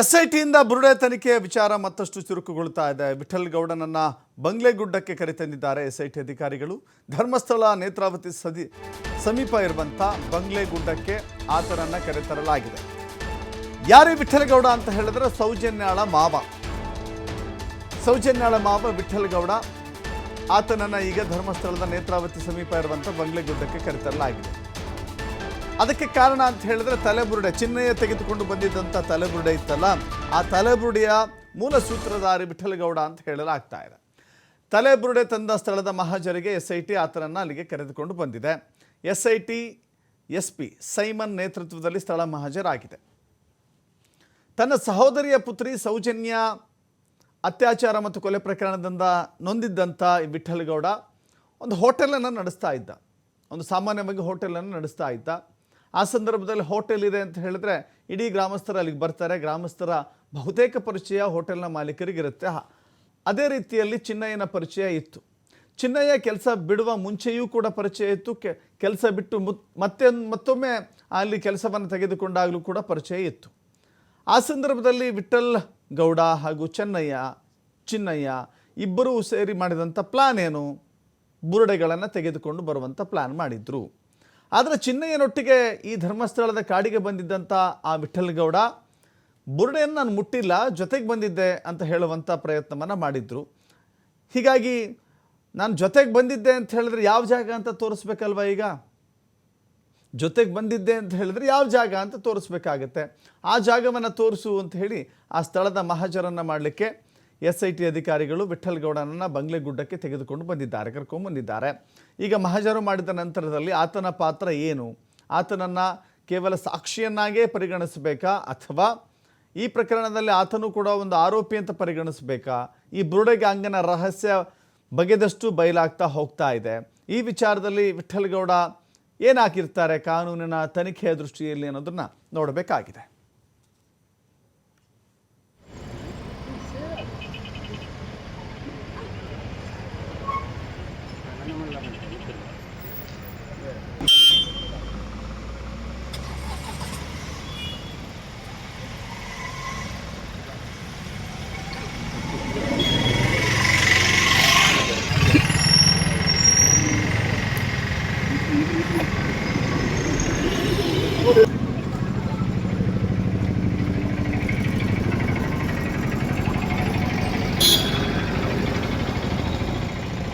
S I ಟಿಯಿಂದ ಬುರುಡೆ ತನಿಖೆಯ ವಿಚಾರ ಮತ್ತಷ್ಟು ಚುರುಕುಗೊಳ್ತಾ ಇದೆ. ವಿಠಲ್ ಗೌಡನನ್ನ ಬಂಗ್ಲೆಗುಡ್ಡಕ್ಕೆ ಕರೆತಂದಿದ್ದಾರೆ ಎಸ್ ಐ ಟಿ ಅಧಿಕಾರಿಗಳು. ಧರ್ಮಸ್ಥಳ ನೇತ್ರಾವತಿ ಸದಿ, ಸಮೀಪ ಇರುವಂಥ ಬಂಗ್ಲೆಗುಡ್ಡಕ್ಕೆ ಆತನನ್ನ ಕರೆತರಲಾಗಿದೆ. ಯಾರೇ ವಿಠಲ್ ಗೌಡ ಅಂತ ಹೇಳಿದ್ರೆ ಸೌಜನ್ಯಾಳ ಮಾವ. ಸೌಜನ್ಯಾಳ ಮಾವ ವಿಠಲ್ ಗೌಡ. ಆತನನ್ನ ಈಗ ಧರ್ಮಸ್ಥಳದ ನೇತ್ರಾವತಿ ಸಮೀಪ ಇರುವಂಥ ಬಂಗ್ಲೆಗುಡ್ಡಕ್ಕೆ ಕರೆತರಲಾಗಿದೆ. ಅದಕ್ಕೆ ಕಾರಣ ಅಂತ ಹೇಳಿದ್ರೆ ತಲೆಬುರುಡೆ ಚಿಹ್ನೆಯ ತೆಗೆದುಕೊಂಡು ಬಂದಿದ್ದಂಥ ತಲೆಬುರುಡೆ ಇತ್ತಲ್ಲ, ಆ ತಲೆಬುರುಡೆಯ ಮೂಲ ಸೂತ್ರಧಾರಿ ವಿಠಲಗೌಡ ಅಂತ ಹೇಳಲಾಗ್ತಾ ಇದೆ. ತಲೆಬುರುಡೆ ತಂದ ಸ್ಥಳದ ಮಹಾಜರಿಗೆ ಎಸ್ ಐ ಟಿ ಆತನನ್ನು ಅಲ್ಲಿಗೆ ಕರೆದುಕೊಂಡು ಬಂದಿದೆ. S I T S P Simon ನೇತೃತ್ವದಲ್ಲಿ ಸ್ಥಳ ಮಹಾಜರಾಗಿದೆ. ತನ್ನ ಸಹೋದರಿಯ ಪುತ್ರಿ ಸೌಜನ್ಯ ಅತ್ಯಾಚಾರ ಮತ್ತು ಕೊಲೆ ಪ್ರಕರಣದಿಂದ ನೊಂದಿದ್ದಂಥ ವಿಠಲಗೌಡ ಒಂದು ಹೋಟೆಲನ್ನು ನಡೆಸ್ತಾ ಇದ್ದ. ಒಂದು ಸಾಮಾನ್ಯವಾಗಿ ಹೋಟೆಲನ್ನು ನಡೆಸ್ತಾ ಇದ್ದ. ಆ ಸಂದರ್ಭದಲ್ಲಿ ಹೋಟೆಲ್ ಇದೆ ಅಂತ ಹೇಳಿದ್ರೆ ಇಡೀ ಗ್ರಾಮಸ್ಥರು ಅಲ್ಲಿಗೆ ಬರ್ತಾರೆ. ಗ್ರಾಮಸ್ಥರ ಬಹುತೇಕ ಪರಿಚಯ ಹೋಟೆಲ್ನ ಮಾಲೀಕರಿಗಿರುತ್ತೆ. ಅದೇ ರೀತಿಯಲ್ಲಿ ಚಿನ್ನಯ್ಯನ ಪರಿಚಯ ಇತ್ತು. ಚಿನ್ನಯ್ಯ ಕೆಲಸ ಬಿಡುವ ಮುಂಚೆಯೂ ಕೂಡ ಪರಿಚಯ ಇತ್ತು. ಕೆಲಸ ಬಿಟ್ಟು ಮುತ್ ಮತ್ತೆ ಮತ್ತೊಮ್ಮೆ ಅಲ್ಲಿ ಕೆಲಸವನ್ನು ತೆಗೆದುಕೊಂಡಾಗಲೂ ಕೂಡ ಪರಿಚಯ ಇತ್ತು. ಆ ಸಂದರ್ಭದಲ್ಲಿ ವಿಠಲ್ ಗೌಡ ಹಾಗೂ ಚೆನ್ನಯ್ಯ, ಚಿನ್ನಯ್ಯ ಇಬ್ಬರೂ ಸೇರಿ ಮಾಡಿದಂಥ ಪ್ಲಾನ್ ಏನು? ಬುರುಡೆಗಳನ್ನು ತೆಗೆದುಕೊಂಡು ಬರುವಂಥ ಪ್ಲಾನ್ ಮಾಡಿದ್ರು. ಆದರೆ ಚಿನ್ನಯ್ಯನೊಟ್ಟಿಗೆ ಈ ಧರ್ಮಸ್ಥಳದ ಕಾಡಿಗೆ ಬಂದಿದ್ದಂಥ ಆ ವಿಠಲ್ಗೌಡ ಬುರುಡೆಯನ್ನು ನಾನು ಮುಟ್ಟಿಲ್ಲ, ಜೊತೆಗೆ ಬಂದಿದ್ದೆ ಅಂತ ಹೇಳುವಂಥ ಪ್ರಯತ್ನವನ್ನು ಮಾಡಿದ್ರು. ಹೀಗಾಗಿ ನಾನು ಜೊತೆಗೆ ಬಂದಿದ್ದೆ ಅಂತ ಹೇಳಿದ್ರೆ ಯಾವ ಜಾಗ ಅಂತ ತೋರಿಸ್ಬೇಕಲ್ವ ಈಗ? ಜೊತೆಗೆ ಬಂದಿದ್ದೆ ಅಂತ ಹೇಳಿದ್ರೆ ಯಾವ ಜಾಗ ಅಂತ ತೋರಿಸ್ಬೇಕಾಗತ್ತೆ. ಆ ಜಾಗವನ್ನು ತೋರಿಸು ಅಂತ ಹೇಳಿ ಆ ಸ್ಥಳದ ಮಹಾಜರನ್ನು ಮಾಡಲಿಕ್ಕೆ ಎಸ್ ಐ ಟಿ ಅಧಿಕಾರಿಗಳು ವಿಠಲ್ಗೌಡನನ್ನು ಬಂಗ್ಲೆಗುಡ್ಡಕ್ಕೆ ತೆಗೆದುಕೊಂಡು ಬಂದಿದ್ದಾರೆ, ಕರ್ಕೊಂಡು ಬಂದಿದ್ದಾರೆ. ಈಗ ಮಹಾಜರು ಮಾಡಿದ ನಂತರದಲ್ಲಿ ಆತನ ಪಾತ್ರ ಏನು? ಆತನನ್ನು ಕೇವಲ ಸಾಕ್ಷಿಯನ್ನಾಗೇ ಪರಿಗಣಿಸಬೇಕಾ? ಅಥವಾ ಈ ಪ್ರಕರಣದಲ್ಲಿ ಆತನು ಕೂಡ ಒಂದು ಆರೋಪಿ ಅಂತ ಪರಿಗಣಿಸಬೇಕಾ? ಈ ಬುರುಡೆ ಗ್ಯಾಂಗನ ರಹಸ್ಯ ಬಗೆದಷ್ಟು ಬಯಲಾಗ್ತಾ ಹೋಗ್ತಾ ಇದೆ. ಈ ವಿಚಾರದಲ್ಲಿ ವಿಠಲ್ಗೌಡ ಏನಾಕಿರ್ತಾರೆ ಏನು ಕಾನೂನಿನ ತನಿಖೆಯ ದೃಷ್ಟಿಯಲ್ಲಿ ಅನ್ನೋದನ್ನು ನೋಡಬೇಕಾಗಿದೆ. नंबर लगाएं।